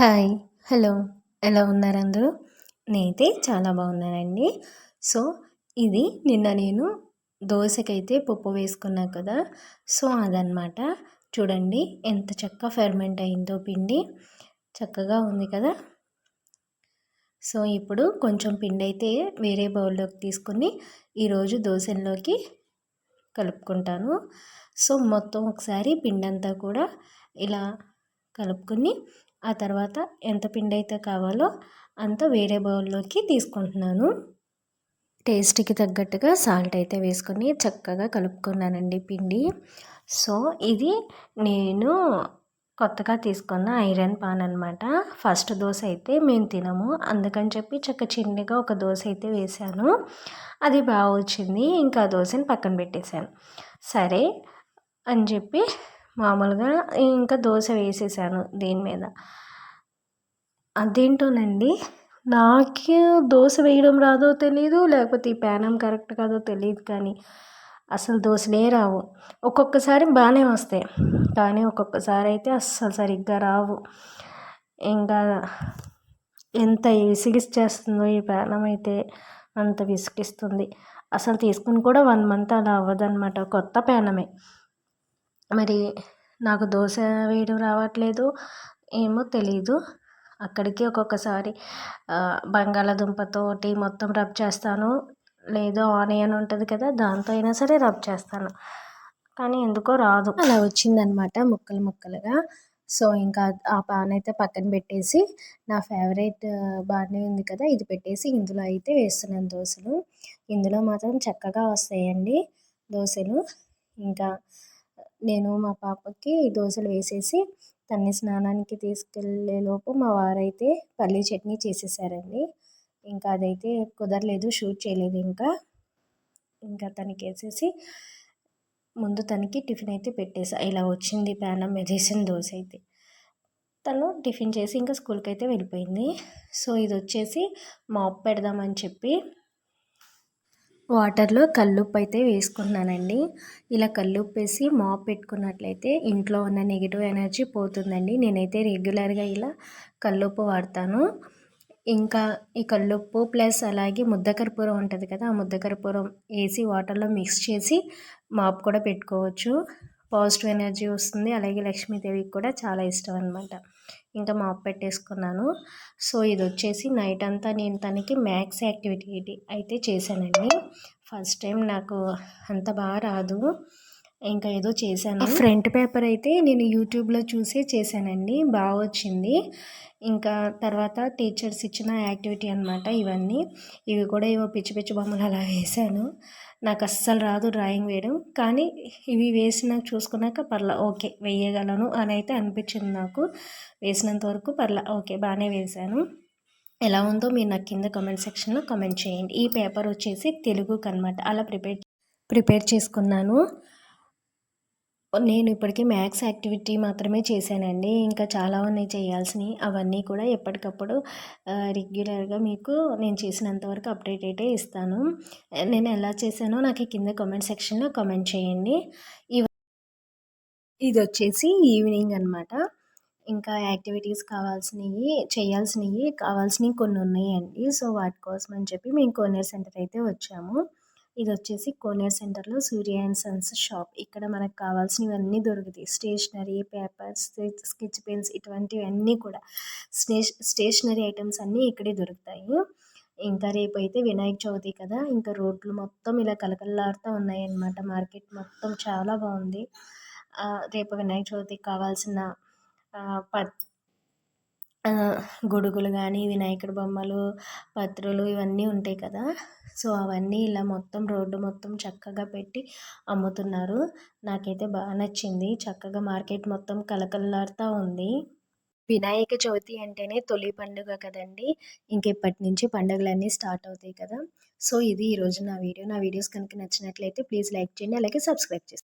Hi hello. ఎలా ఉన్నారు అందరూ? నేనైతే చాలా బాగున్నానండి. సో ఇది నిన్న నేను దోశకైతే పప్పు వేసుకున్నా కదా సో అదనమాట చూడండి ఎంత చక్కగా ఫెర్మెంట్ అయిందో పిండి. చక్కగా ఉంది కదా. సో ఇప్పుడు కొంచెం పిండి అయితే వేరే బౌల్లోకి తీసుకొని ఈరోజు దోశల్లోకి కలుపుకుంటాను. సో మొత్తం ఒకసారి పిండంతా కూడా ఇలా కలుపుకుని ఆ తర్వాత ఎంత పిండి అయితే కావాలో అంత వేరే బౌల్లోకి తీసుకుంటున్నాను. టేస్ట్కి తగ్గట్టుగా సాల్ట్ అయితే వేసుకొని చక్కగా కలుపుకున్నానండి పిండి. సో ఇది నేను కొత్తగా తీసుకున్న ఐరన్ పాన్ అనమాట ఫస్ట్ దోశ అయితే మేము తినము. అందుకని చెప్పి చక్క చిన్నగా ఒక దోశ అయితే వేశాను. అది బాగా వచ్చింది ఇంకా దోశని పక్కన పెట్టేశాను. సరే అని చెప్పి మామూలుగా ఇంకా దోశ వేసేసాను దీని మీద. అదేంటోనండి? నాకు దోశ వేయడం రాదో తెలియదు లేకపోతే ఈ ప్యానం కరెక్ట్ కాదో తెలియదు కానీ అసలు దోశలే రావు. ఒక్కొక్కసారి బాగానే వస్తాయి కానీ ఒక్కొక్కసారి అయితే అస్సలు సరిగ్గా రావు. ఇంకా ఎంత విసిగిచ్చేస్తుందో ఈ ప్యానం అయితే అంత విసిగిస్తుంది. అసలు తీసుకుని కూడా వన్ మంత్ అలా అవ్వదన్నమాట కొత్త ప్యానమే మరి నాకు దోశ వేయడం రావట్లేదు ఏమో తెలీదు. అక్కడికి ఒక్కొక్కసారి బంగాళాదుంపతోటి మొత్తం రబ్ చేస్తాను. లేదు ఆనియన్ ఉంటుంది కదా దాంతో అయినా సరే రబ్ చేస్తాను. కానీ ఎందుకో రాదు. అలా వచ్చిందనమాట ముక్కలు ముక్కలుగా. సో ఇంకా ఆ పాన్ అయితే పక్కన పెట్టేసి నా ఫేవరెట్ బాగానే ఉంది కదా ఇది పెట్టేసి ఇందులో అయితే వేస్తున్నాను దోశలు. ఇందులో మాత్రం చక్కగా వస్తాయండి దోశలు. ఇంకా నేను మా పాపకి దోశలు వేసేసి తన్ని స్నానానికి తీసుకెళ్ళే లోపు మా వారైతే పల్లీ చట్నీ చేసేసారండి. ఇంకా అదైతే కుదరలేదు షూట్ చేయలేదు ఇంకా. ఇంకా తనకి వేసేసి ముందు తనకి టిఫిన్ అయితే పెట్టేసా. ఇలా వచ్చింది ప్యానం మెదేసిన దోశ అయితే. తను టిఫిన్ చేసి ఇంకా స్కూల్కి అయితే వెళ్ళిపోయింది. సో ఇది వచ్చేసి మాప్ పెడదామని చెప్పి వాటర్లో కల్లుప్పు అయితే వేసుకున్నానండి. ఇలా కల్లుప్పు వేసి మాప్ పెట్టుకున్నట్లయితే ఇంట్లో ఉన్న నెగిటివ్ ఎనర్జీ పోతుందండి. నేనైతే రెగ్యులర్గా ఇలా కల్లుప్పు వాడతాను. ఇంకా ఈ కల్లుప్పు ప్లస్ అలాగే ముద్దకర్పూరం ఉంటుంది కదా ఆ ముద్దకర్పూరం వేసి వాటర్లో మిక్స్ చేసి మాప్ కూడా పెట్టుకోవచ్చు. పాజిటివ్ ఎనర్జీ వస్తుంది. అలాగే లక్ష్మీదేవికి కూడా చాలా ఇష్టం అనమాట ఇంకా మాప్ పెట్టేసుకున్నాను. సో ఇది వచ్చేసి నైట్ అంతా నేను తనకి మ్యాథ్స్ యాక్టివిటీ అయితే చేశానండి. ఫస్ట్ టైం నాకు అంత బాగా రాదు. ఇంకా ఏదో చేశాను. ఫ్రంట్ పేపర్ అయితే నేను యూట్యూబ్లో చూసే చేశానండి. బాగా వచ్చింది. ఇంకా తర్వాత టీచర్స్ ఇచ్చిన యాక్టివిటీ అనమాట ఇవన్నీ. ఇవి కూడా ఏవో పిచ్చి పిచ్చి బొమ్మలు అలా వేసాను నాకు అస్సలు రాదు డ్రాయింగ్ వేయడం. కానీ ఇవి వేసిన చూసుకున్నాక పర్లా ఓకే వేయగలను అని అయితే అనిపించింది నాకు. వేసినంత వరకు పర్లా ఓకే బాగానే వేశాను. ఎలా ఉందో మీరు నాకు కింద కామెంట్ సెక్షన్లో కామెంట్ చేయండి. ఈ పేపర్ వచ్చేసి తెలుగుకి అనమాట అలా ప్రిపేర్ ప్రిపేర్ చేసుకున్నాను. నేను ఇప్పటికీ మ్యాథ్స్ యాక్టివిటీ మాత్రమే చేశానండి. ఇంకా చాలా ఉన్నాయి చేయాల్సినవి. అవన్నీ కూడా ఎప్పటికప్పుడు రెగ్యులర్గా మీకు నేను చేసినంత వరకు అప్డేట్ అయితే ఇస్తాను. నేను ఎలా చేశానో నాకు కింద కామెంట్ సెక్షన్లో కామెంట్ చేయండి. ఇది వచ్చేసి ఈవినింగ్ అనమాట ఇంకా యాక్టివిటీస్ కావాల్సినవి చేయాల్సినవి కావాల్సినవి కొన్ని ఉన్నాయండి. సో వాటి కోసం అని చెప్పి మేము కోనేర్ సెంటర్ అయితే వచ్చాము. ఇది వచ్చేసి కోనేర్ సెంటర్లో సూర్య అండ్ సన్స్ షాప్. ఇక్కడ మనకు కావాల్సినవన్నీ దొరుకుతాయి. స్టేషనరీ పేపర్స్ స్కెచ్ పెన్స్ ఇటువంటివన్నీ కూడా. స్టే స్టేషనరీ ఐటమ్స్ అన్నీ ఇక్కడే దొరుకుతాయి. ఇంకా రేపు అయితే వినాయక చవితి కదా ఇంకా రోడ్లు మొత్తం ఇలా కలకల్లాడుతూ ఉన్నాయన్నమాట. మార్కెట్ మొత్తం చాలా బాగుంది. రేపు వినాయక చవితికి కావాల్సిన ప గొడుగులు కానీ వినాయకుడి బొమ్మలు పత్రులు ఇవన్నీ ఉంటాయి కదా. సో అవన్నీ ఇలా మొత్తం రోడ్డు మొత్తం చక్కగా పెట్టి అమ్ముతున్నారు. నాకైతే బాగా నచ్చింది. చక్కగా మార్కెట్ మొత్తం కలకల్లాడుతూ ఉంది. వినాయక చవితి అంటేనే తొలి పండుగ కదండి. ఇంకెప్పటి నుంచి పండుగలన్నీ స్టార్ట్ అవుతాయి కదా. సో ఇది ఈరోజు నా వీడియో. నా వీడియోస్ కనుక నచ్చినట్లయితే ప్లీజ్ లైక్ చేయండి. అలాగే సబ్స్క్రైబ్ చేయండి